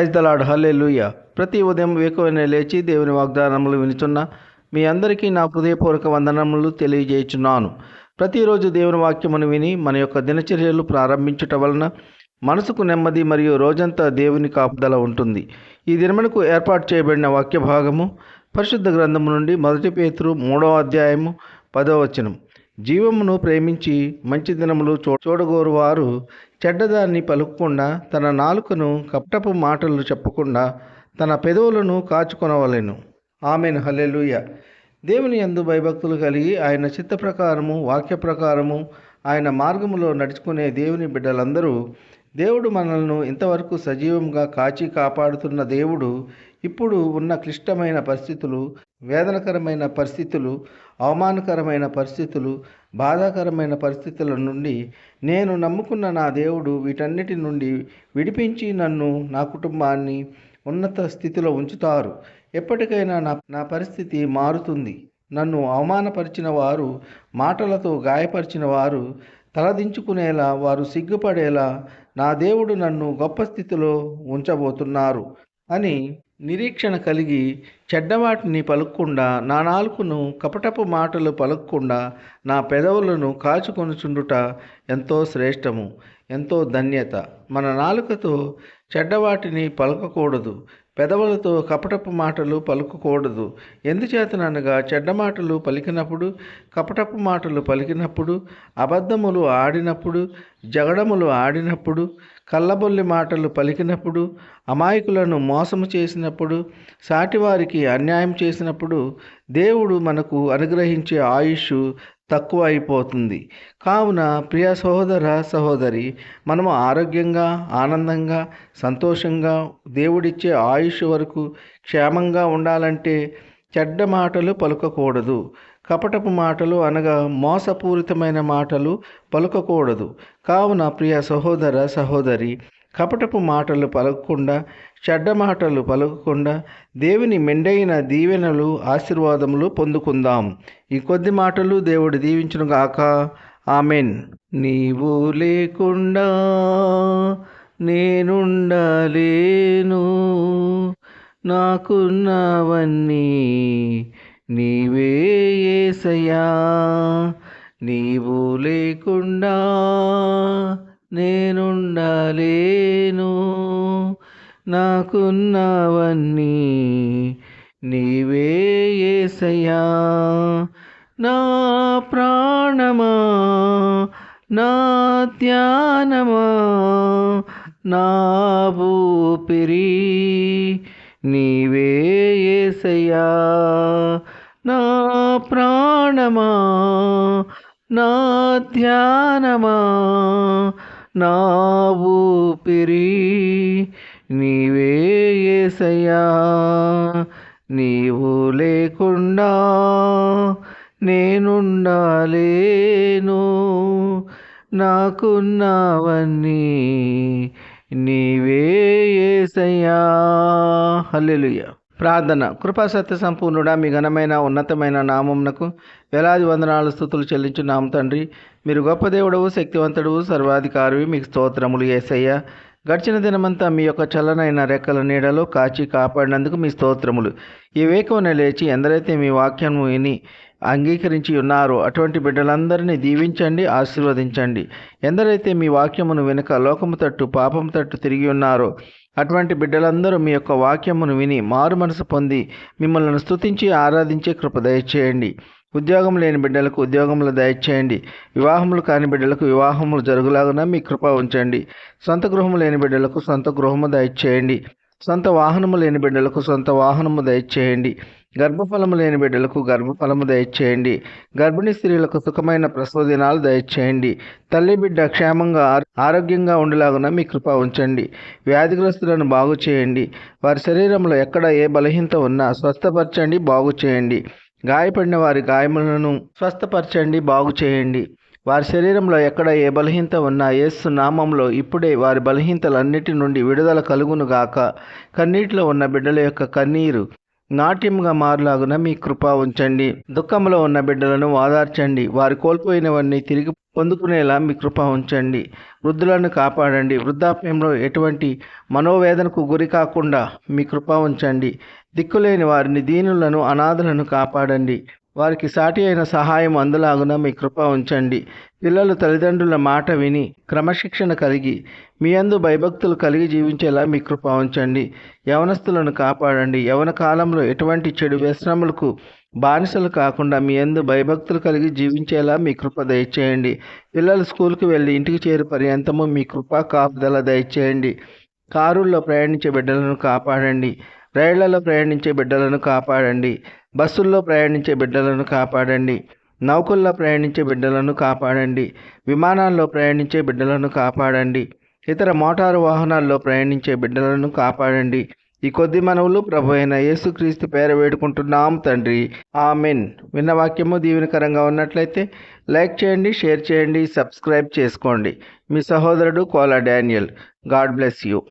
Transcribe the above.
Praise the Lord హల్లే ప్రతి ఉదయం వేకువనే లేచి దేవుని వాగ్దానములు వినుచున్న మీ అందరికీ నా హృదయపూర్వక వందనములు తెలియజేయుచున్నాను. ప్రతిరోజు దేవుని వాక్యమును విని మన యొక్క దినచర్యలు ప్రారంభించుట వలన మనసుకు నెమ్మది మరియు రోజంతా దేవుని కాపుదల ఉంటుంది. ఈ దినమునకు ఏర్పాటు చేయబడిన వాక్య భాగము పరిశుద్ధ గ్రంథము నుండి మొదటి పేతురు మూడవ అధ్యాయము పదవ వచనం. జీవమును ప్రేమించి మంచి దినములు చూ చూడగోరు వారు చెడ్డదాన్ని పలుకకుండా తన నాలుకను కప్టపు మాటలు చెప్పకుండా తన పెదవులను కాచుకొనవలెను. ఆమెను. హలెలుయ దేవుని యందు భయభక్తులు కలిగి ఆయన చిత్త ప్రకారము వాక్య ప్రకారము ఆయన మార్గములో నడుచుకునే దేవుని బిడ్డలందరూ దేవుడు మనల్ని ఇంతవరకు సజీవంగా కాచి కాపాడుతున్న దేవుడు ఇప్పుడు ఉన్న క్లిష్టమైన పరిస్థితులు వేదనకరమైన పరిస్థితులు అవమానకరమైన పరిస్థితులు బాధాకరమైన పరిస్థితుల నుండి నేను నమ్ముకున్న నా దేవుడు వీటన్నిటి నుండి విడిపించి నన్ను నా కుటుంబాన్ని ఉన్నత స్థితిలో ఉంచుతారు. ఎప్పటికైనా నా నా పరిస్థితి మారుతుంది. నన్ను అవమానపరిచిన వారు మాటలతో గాయపరిచిన వారు తలదించుకునేలా వారు సిగ్గుపడేలా నా దేవుడు నన్ను గొప్ప స్థితిలో ఉంచబోతున్నారు అని నిరీక్షణ కలిగి చెడ్డవాటిని పలుక్కుండా నా నాలుకను కపటపు మాటలు పలుక్కుండా నా పెదవులను కాచుకొనుచుండుట ఎంతో శ్రేష్టము ఎంతో ధన్యత. మన నాలుకతో చెడ్డవాటిని పలకకూడదు. పెదవులతో కపటపు మాటలు పలుకకూడదు. ఎందుచేతననగా చెడ్డ మాటలు పలికినప్పుడు కపటపు మాటలు పలికినప్పుడు అబద్ధములు ఆడినప్పుడు జగడములు ఆడినప్పుడు కళ్ళబొల్లి మాటలు పలికినప్పుడు అమాయకులను మోసము చేసినప్పుడు సాటివారికి అన్యాయం చేసినప్పుడు దేవుడు మనకు అనుగ్రహించే ఆయుష్ తక్కువ అయిపోతుంది. కావున ప్రియ సహోదర సహోదరి మనము ఆరోగ్యంగా ఆనందంగా సంతోషంగా దేవుడిచ్చే ఆయుష్ వరకు క్షేమంగా ఉండాలంటే చెడ్డ మాటలు పలుకకూడదు. కపటపు మాటలు అనగా మోసపూరితమైన మాటలు పలుకకూడదు. కావున ప్రియ సహోదర సహోదరి కపటపు మాటలు పలకకుండా చెడ్డ మాటలు పలకకుండా దేవుని మెండైన దీవెనలు ఆశీర్వాదములు పొందుకుందాం. ఈ కొద్ది మాటలు దేవుడు దీవించును గాక. ఆమెన్. నీవు లేకుండా నేనుండలేను. నాకున్నవన్నీ నీవే ఏసయ్యా. నీవు లేకుండా నేనుండలేను. నాకున్నవన్నీ నీవే ఏసయ్యా. నా ప్రాణమా నా ధ్యానమా నా ఊపిరి నీవే ఏసయ్యా. నా ప్రాణమా నా ధ్యానమా నా ఊపిరి నీవే ఏసయ్యా నీవు లేకుండా నేనుండాలేను. నాకున్నావన్నీ నీవే ఏసయ్యా. హల్లెలూయా. ప్రార్థన. కృపా సత్య సంపూర్ణుడా మీ ఘనమైన ఉన్నతమైన నామమునకు వేలాది వందనాలు స్థుతులు చెల్లించున్నాము తండ్రి. మీరు గొప్ప దేవుడవు శక్తివంతుడు సర్వాధికారి మీకు స్తోత్రములు ఏసయ్య. గడిచిన దినమంతా మీ యొక్క చల్లనైన రెక్కల నీడలో కాచి కాపాడినందుకు మీ స్తోత్రములు. ఈ వేకమున లేచి ఎందరైతే మీ వాక్యము విని అంగీకరించి ఉన్నారో అటువంటి బిడ్డలందరినీ దీవించండి ఆశీర్వదించండి. ఎందరైతే మీ వాక్యమును వెనుక లోకము తట్టు పాపము తట్టు తిరిగి ఉన్నారో అటువంటి బిడ్డలందరూ మీ యొక్క వాక్యమును విని మారు మనసు పొంది మిమ్మల్ని స్తుతించి ఆరాధించే కృప దయచేయండి. ఉద్యోగం లేని బిడ్డలకు ఉద్యోగములు దయచేయండి. వివాహములు కాని బిడ్డలకు వివాహములు జరుగులాగున మీ కృప ఉంచండి. సొంత గృహము లేని బిడ్డలకు సొంత గృహము దయచేయండి. సొంత వాహనము లేని బిడ్డలకు సొంత వాహనము దయచేయండి. గర్భఫలము లేని బిడ్డలకు గర్భఫలము దయచేయండి. గర్భిణీ స్త్రీలకు సుఖమైన ప్రసవ దినాలు దయచేయండి. తల్లి బిడ్డ క్షేమంగా ఆరోగ్యంగా ఉండేలాగున మీ కృప ఉంచండి. వ్యాధిగ్రస్తులను బాగు చేయండి. వారి శరీరంలో ఎక్కడ ఏ బలహీనత ఉన్నా స్వస్థపరచండి బాగు చేయండి. గాయపడిన వారి గాయములను స్వస్థపరచండి బాగు చేయండి. వారి శరీరంలో ఎక్కడ ఏ బలహీనత ఉన్నా యేసు నామంలో ఇప్పుడే వారి బలహీనతలన్నిటి నుండి విడుదల కలుగును గాక. కన్నీటిలో ఉన్న బిడ్డల యొక్క కన్నీరు నాట్యంగా మారులాగున మీ కృప ఉంచండి. దుఃఖంలో ఉన్న బిడ్డలను వాదార్చండి. వారు కోల్పోయినవన్నీ తిరిగి పొందుకునేలా మీ కృప ఉంచండి. వృద్ధులను కాపాడండి. వృద్ధాప్యంలో ఎటువంటి మనోవేదనకు గురి కాకుండా మీ కృప ఉంచండి. దిక్కులేని వారిని దీనులను అనాథలను కాపాడండి. వారికి సాటి అయిన సహాయం అందలాగున మీ కృప ఉంచండి. పిల్లలు తల్లిదండ్రుల మాట విని క్రమశిక్షణ కలిగి మీ అందు భయభక్తులు కలిగి జీవించేలా మీ కృప ఉంచండి. యవనస్తులను కాపాడండి. యవన కాలంలో ఎటువంటి చెడు వ్యసనములకు బానిసలు కాకుండా మీ అందు భయభక్తులు కలిగి జీవించేలా మీ కృప దయచేయండి. పిల్లలు స్కూల్కి వెళ్ళి ఇంటికి చేరు పర్యంతము మీ కృప కాపుదల దయచేయండి. కారుల్లో ప్రయాణించే బిడ్డలను కాపాడండి. రైళ్ళలో ప్రయాణించే బిడ్డలను కాపాడండి. బస్సుల్లో ప్రయాణించే బిడ్డలను కాపాడండి. నౌకల్లో ప్రయాణించే బిడ్డలను కాపాడండి. విమానాల్లో ప్రయాణించే బిడ్డలను కాపాడండి. ఇతర మోటారు వాహనాల్లో ప్రయాణించే బిడ్డలను కాపాడండి. ఈ కొద్ది మనవులు ప్రభు అయిన యేసుక్రీస్తు పేర వేడుకుంటున్నాం తండ్రి. ఆమెన్. విన్న వాక్యము దీవెనకరంగా ఉన్నట్లయితే లైక్ చేయండి షేర్ చేయండి సబ్స్క్రైబ్ చేసుకోండి. మీ సహోదరుడు Kola Daniel. God bless you.